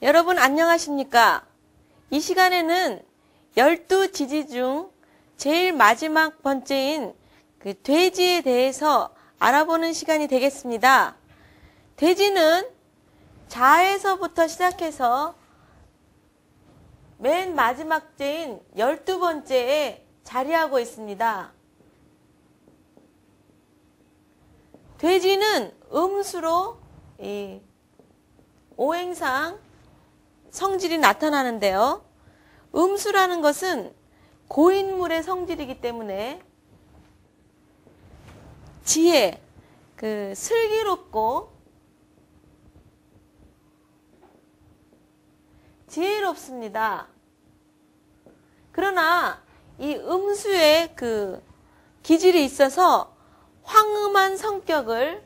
여러분 안녕하십니까? 이 시간에는 열두 지지 중 제일 마지막 번째인 그 돼지에 대해서 알아보는 시간이 되겠습니다. 돼지는 자에서부터 시작해서 맨 마지막째인 열두 번째에 자리하고 있습니다. 돼지는 음수로 오행상 성질이 나타나는데요. 음수라는 것은 고인물의 성질이기 때문에 지혜, 그 슬기롭고 지혜롭습니다. 그러나 이 음수의 그 기질이 있어서 황음한 성격을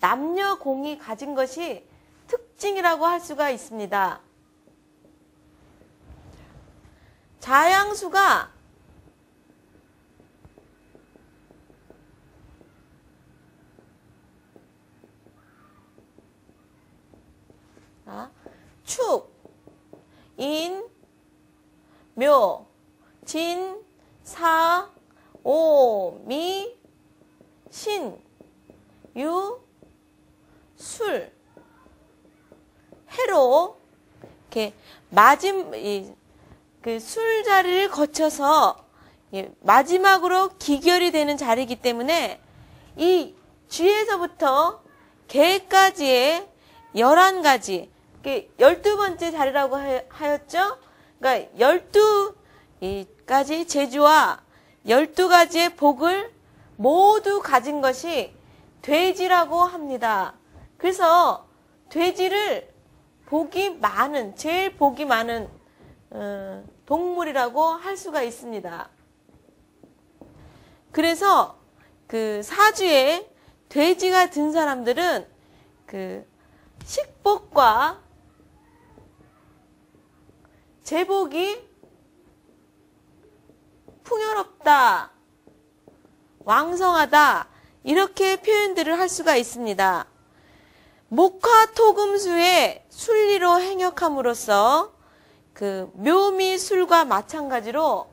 남녀 공이 가진 것이 특징이라고 할 수가 있습니다. 자양수가 축, 인, 묘, 진, 사, 오, 미, 신, 유, 술, 해로 이렇게 마지막 그 술자리를 거쳐서 마지막으로 기결이 되는 자리이기 때문에 이 쥐에서부터 개까지의 11가지, 12번째 자리라고 하였죠? 그러니까 12가지 재주와 12가지의 복을 모두 가진 것이 돼지라고 합니다. 그래서 돼지를 복이 많은, 제일 복이 많은 어, 동물이라고 할 수가 있습니다. 그래서 그 사주에 돼지가 든 사람들은 그 식복과 제복이 풍요롭다, 왕성하다, 이렇게 표현들을 할 수가 있습니다. 목화토금수의 순리로 행역함으로써 그 묘미술과 마찬가지로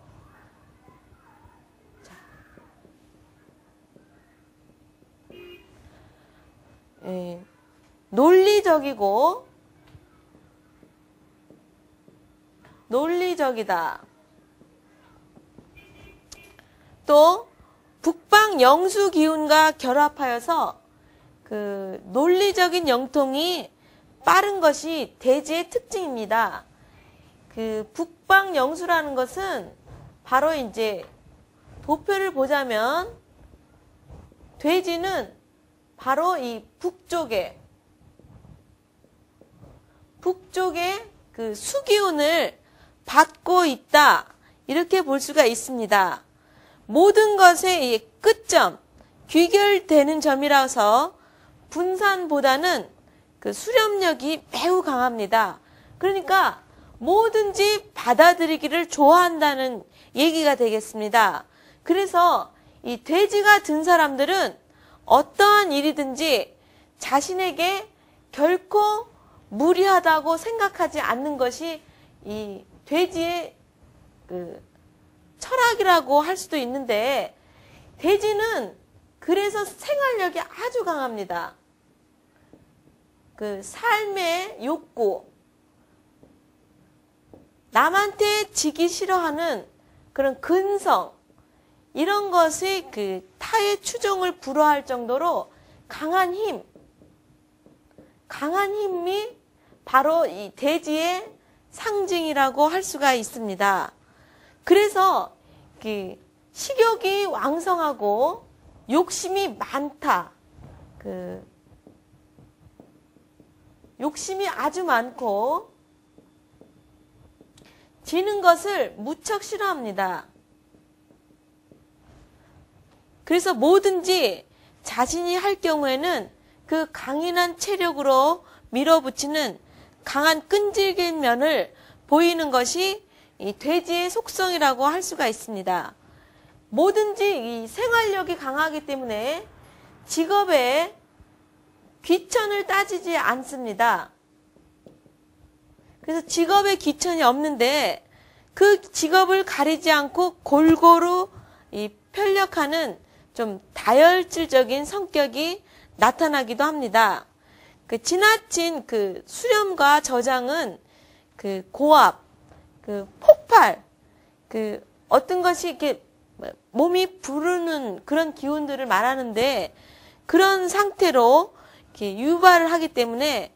예, 논리적이고 논리적이다. 또 북방 영수 기운과 결합하여서 그 논리적인 영통이 빠른 것이 대지의 특징입니다. 그 북방 영수라는 것은 바로 이제 도표를 보자면 돼지는 바로 이 북쪽에 북쪽에 그 수기운을 받고 있다 이렇게 볼 수가 있습니다. 모든 것의 끝점 귀결되는 점이라서 분산보다는 그 수렴력이 매우 강합니다. 그러니까 뭐든지 받아들이기를 좋아한다는 얘기가 되겠습니다. 그래서 이 돼지가 든 사람들은 어떠한 일이든지 자신에게 결코 무리하다고 생각하지 않는 것이 이 돼지의 그 철학이라고 할 수도 있는데 돼지는 그래서 생활력이 아주 강합니다. 그 삶의 욕구, 남한테 지기 싫어하는 그런 근성, 이런 것이 그 타의 추종을 불허할 정도로 강한 힘, 강한 힘이 바로 이 돼지의 상징이라고 할 수가 있습니다. 그래서 그 식욕이 왕성하고 욕심이 많다. 그 욕심이 아주 많고 지는 것을 무척 싫어합니다. 그래서 뭐든지 자신이 할 경우에는 그 강인한 체력으로 밀어붙이는 강한 끈질긴 면을 보이는 것이 이 돼지의 속성이라고 할 수가 있습니다. 뭐든지 이 생활력이 강하기 때문에 직업에 귀천을 따지지 않습니다. 그래서 직업의 기천이 없는데 그 직업을 가리지 않고 골고루 이 편력하는 좀 다혈질적인 성격이 나타나기도 합니다. 그 지나친 그 수렴과 저장은 그 고압, 그 폭발, 그 어떤 것이 이렇게 몸이 부르는 그런 기운들을 말하는데 그런 상태로 이렇게 유발을 하기 때문에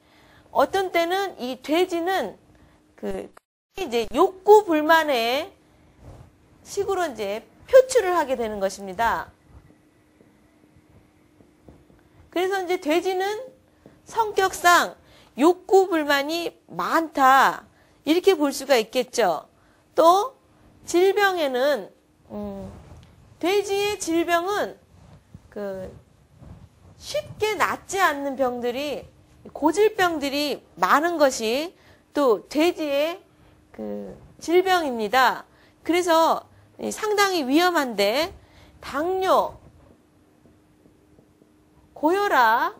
어떤 때는 이 돼지는 그 이제 욕구 불만의 식으로 이제 표출을 하게 되는 것입니다. 그래서 이제 돼지는 성격상 욕구 불만이 많다. 이렇게 볼 수가 있겠죠. 또 질병에는 음, 돼지의 질병은 그 쉽게 낫지 않는 병들이 고질병들이 많은 것이 또 돼지의 그 질병입니다. 그래서 상당히 위험한데 당뇨, 고혈압,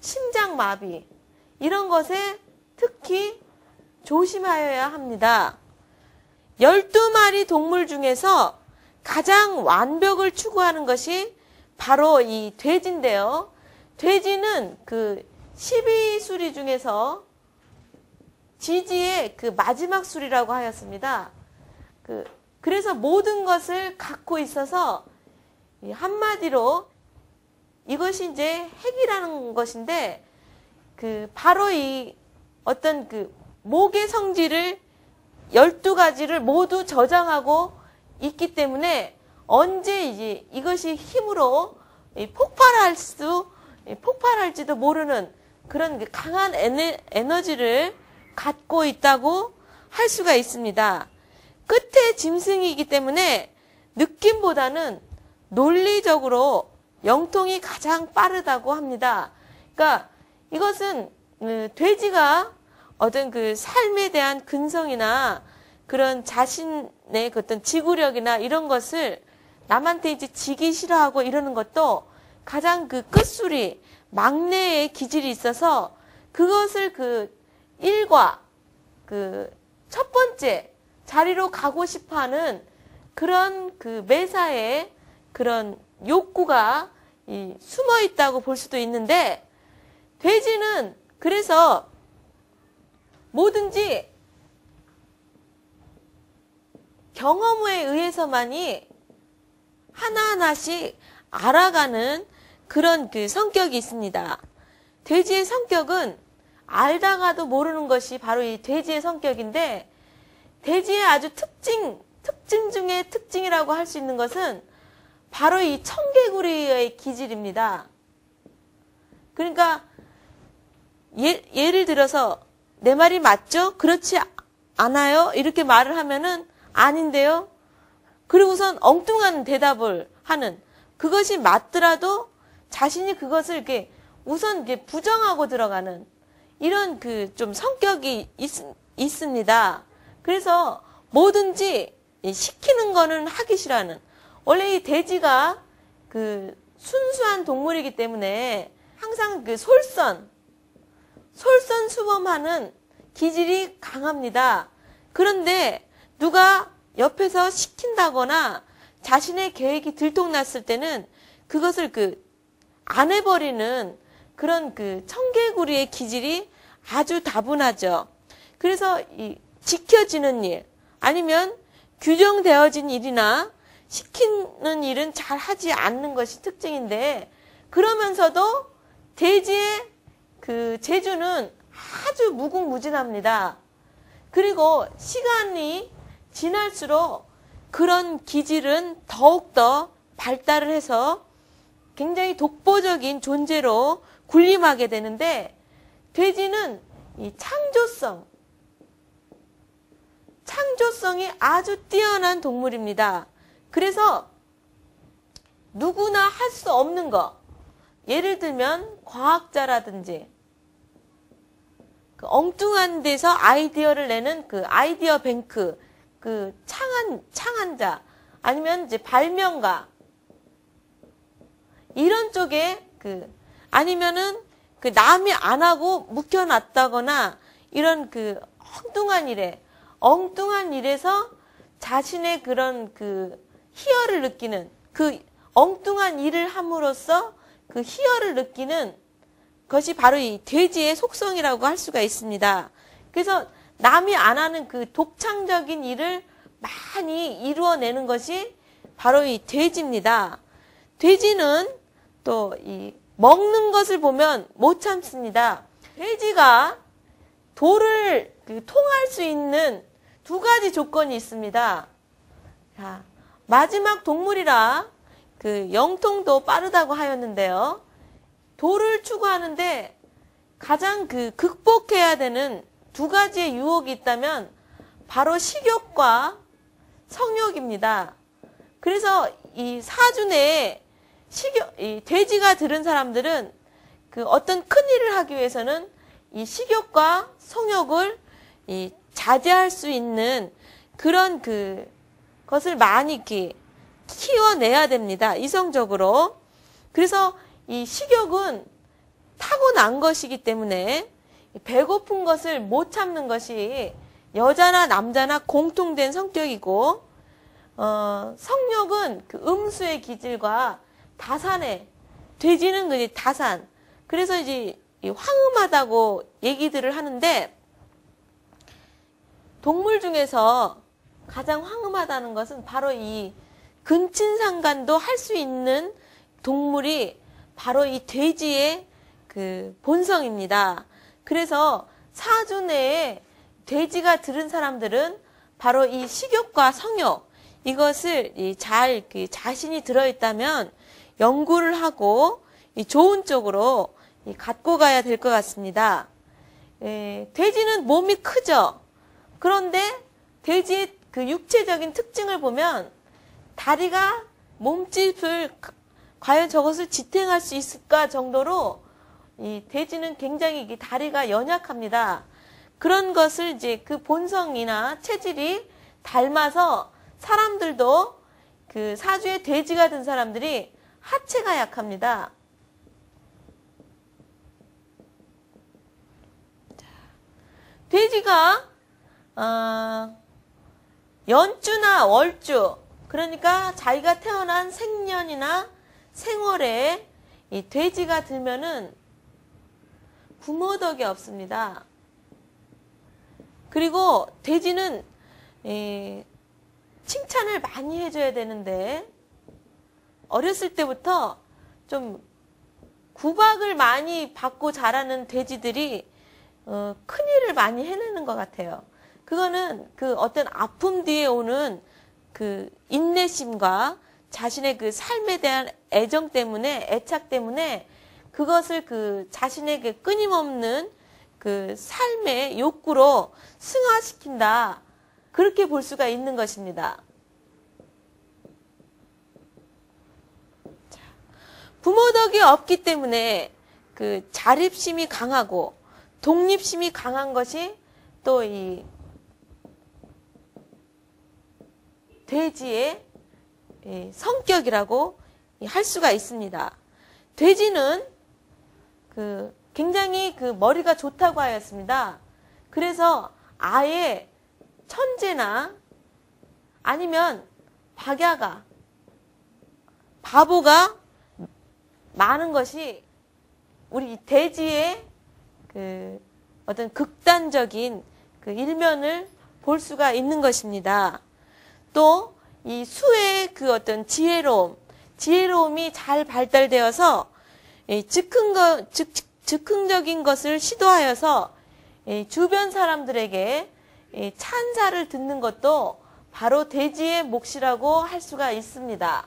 심장마비 이런 것에 특히 조심하여야 합니다. 12마리 동물 중에서 가장 완벽을 추구하는 것이 바로 이 돼지인데요. 돼지는 그 12수리 중에서 지지의 그 마지막 수리라고 하였습니다. 그, 그래서 모든 것을 갖고 있어서 한마디로 이것이 이제 핵이라는 것인데 그 바로 이 어떤 그 목의 성질을 12가지를 모두 저장하고 있기 때문에 언제 이제 이것이 힘으로 폭발할 수 폭발할지도 모르는 그런 그 강한 에너지를 갖고 있다고 할 수가 있습니다. 끝에 짐승이기 때문에 느낌보다는 논리적으로 영통이 가장 빠르다고 합니다. 그러니까 이것은 그 돼지가 어떤 그 삶에 대한 근성이나 그런 자신의 그 어떤 지구력이나 이런 것을 남한테 이제 지기 싫어하고 이러는 것도 가장 그 끝술이 막내의 기질이 있어서 그것을 그 일과 그 첫 번째 자리로 가고 싶어 하는 그런 그 매사에 그런 욕구가 숨어 있다고 볼 수도 있는데 돼지는 그래서 뭐든지 경험에 의해서만이 하나하나씩 알아가는 그런 그 성격이 있습니다. 돼지의 성격은 알다가도 모르는 것이 바로 이 돼지의 성격인데 돼지의 아주 특징, 특징 중에 특징이라고 할 수 있는 것은 바로 이 청개구리의 기질입니다. 그러니까 예, 예를 들어서 내 말이 맞죠? 그렇지 않아요? 이렇게 말을 하면은 아닌데요. 그리고선 엉뚱한 대답을 하는 그것이 맞더라도 자신이 그것을 이렇게 우선 이제 부정하고 들어가는 이런 그 좀 성격이 있, 있습니다. 그래서 뭐든지 시키는 거는 하기 싫어하는 원래 이 돼지가 그 순수한 동물이기 때문에 항상 그 솔선, 솔선수범하는 기질이 강합니다. 그런데 누가 옆에서 시킨다거나 자신의 계획이 들통났을 때는 그것을 그 안 해버리는 그런 그 청개구리의 기질이 아주 다분하죠. 그래서 이 지켜지는 일 아니면 규정되어진 일이나 시키는 일은 잘 하지 않는 것이 특징인데 그러면서도 돼지의 그 재주는 아주 무궁무진합니다. 그리고 시간이 지날수록 그런 기질은 더욱더 발달을 해서 굉장히 독보적인 존재로 군림하게 되는데 돼지는 이 창조성, 창조성이 아주 뛰어난 동물입니다. 그래서 누구나 할 수 없는 거. 예를 들면 과학자라든지 그 엉뚱한 데서 아이디어를 내는 그 아이디어 뱅크, 그 창한 창한자 아니면 이제 발명가 이런 쪽에 그 아니면은 그 남이 안 하고 묵혀놨다거나 이런 그 엉뚱한 일에 엉뚱한 일에서 자신의 그런 그 희열을 느끼는 그 엉뚱한 일을 함으로써 그 희열을 느끼는 것이 바로 이 돼지의 속성이라고 할 수가 있습니다. 그래서 남이 안 하는 그 독창적인 일을 많이 이루어내는 것이 바로 이 돼지입니다. 돼지는 또 이 먹는 것을 보면 못 참습니다. 돼지가 돌을 그 통할 수 있는 두 가지 조건이 있습니다. 자, 마지막 동물이라 그 영통도 빠르다고 하였는데요. 돌을 추구하는데 가장 그 극복해야 되는 두 가지의 유혹이 있다면 바로 식욕과 성욕입니다. 그래서 이 사주 내에 식욕, 이 돼지가 들은 사람들은 그 어떤 큰 일을 하기 위해서는 이 식욕과 성욕을 이 자제할 수 있는 그런 그 것을 많이 이렇게 키워내야 됩니다. 이성적으로. 그래서 이 식욕은 타고난 것이기 때문에 배고픈 것을 못 참는 것이 여자나 남자나 공통된 성격이고 어, 성욕은 그 음수의 기질과 다산의 돼지는 그 다산 그래서 이제 황음하다고 얘기들을 하는데 동물 중에서 가장 황음하다는 것은 바로 이 근친상간도 할 수 있는 동물이 바로 이 돼지의 그 본성입니다. 그래서 사주 내에 돼지가 들은 사람들은 바로 이 식욕과 성욕 이것을 잘그 자신이 들어있다면 연구를 하고 좋은 쪽으로 갖고 가야 될 것 같습니다. 에, 돼지는 몸이 크죠. 그런데 돼지의 그 육체적인 특징을 보면 다리가 몸집을 과연 저것을 지탱할 수 있을까 정도로 이 돼지는 굉장히 다리가 연약합니다. 그런 것을 이제 그 본성이나 체질이 닮아서 사람들도 그 사주에 돼지가 든 사람들이 하체가 약합니다. 돼지가 어, 연주나 월주 그러니까 자기가 태어난 생년이나 생월에 이 돼지가 들면은 부모 덕이 없습니다. 그리고 돼지는 에, 칭찬을 많이 해줘야 되는데 어렸을 때부터 좀 구박을 많이 받고 자라는 돼지들이 어, 큰일을 많이 해내는 것 같아요. 그거는 그 어떤 아픔 뒤에 오는 그 인내심과 자신의 그 삶에 대한 애정 때문에 애착 때문에 그것을 그 자신의 그 끊임없는 그 삶의 욕구로 승화시킨다. 그렇게 볼 수가 있는 것입니다. 부모 덕이 없기 때문에 그 자립심이 강하고 독립심이 강한 것이 또 이 돼지의 성격이라고 할 수가 있습니다. 돼지는 그 굉장히 그 머리가 좋다고 하였습니다. 그래서 아예 천재나 아니면 박야가 바보가 많은 것이 우리 돼지의 그 어떤 극단적인 그 일면을 볼 수가 있는 것입니다. 또 이 수의 그 어떤 지혜로움, 지혜로움이 잘 발달되어서 즉흥 거, 즉, 즉흥적인 것을 시도하여서 주변 사람들에게 찬사를 듣는 것도 바로 돼지의 몫이라고 할 수가 있습니다.